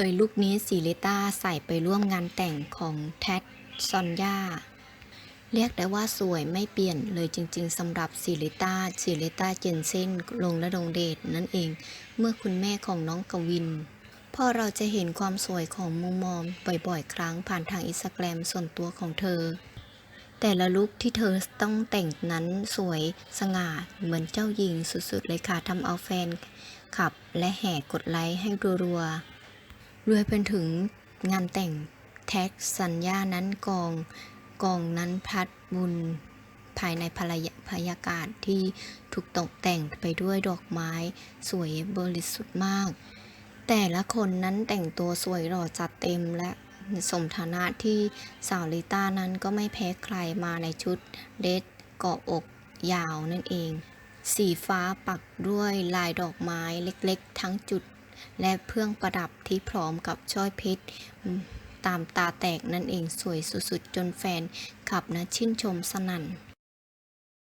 โดยลุคนี้สีลิต้าใส่ไปร่วมงานแต่งของแท็ดซอนยาเรียกได้ว่าสวยไม่เปลี่ยนเลยจริงๆสำหรับสิริต้าสิริต้าเจนเซนลงและลงเดชนั่นเอง เมื่อคุณแม่ของน้องกวินพอเราจะเห็นความสวยของมุมมอมบ่อยๆ ครั้งผ่านทางอินสตาแกรมส่วนตัวของเธอ แต่ละลุคที่เธอต้องแต่งนั้นสวยสง่าเหมือนเจ้าหญิงสุดๆเลยค่ะทำเอาแฟนขับและแห่กดไลค์ให้รัวๆ รวยเป็นถึงงานแต่งแท็กสัญญานั้นกองกองนั้นพัดบุญภายในพลยพยากาศที่ถูกตกแต่งไปด้วยดอกไม้สวยบริสุทธิ์มาก แต่ละคนนั้นแต่งตัวสวยหล่อจัดเต็มและสมฐานะที่สาวลิต้านั้นก็ไม่แพ้ใครมาในชุดเดรสเกาะอกยาวนั่นเอง สีฟ้าปักด้วยลายดอกไม้เล็กๆ ทั้งจุด และเพื่องประดับที่พร้อมกับช้อยเพชรตามตาแตกนั่นเองสวยสุดๆ จนแฟนขับนะชื่นชมสนั่น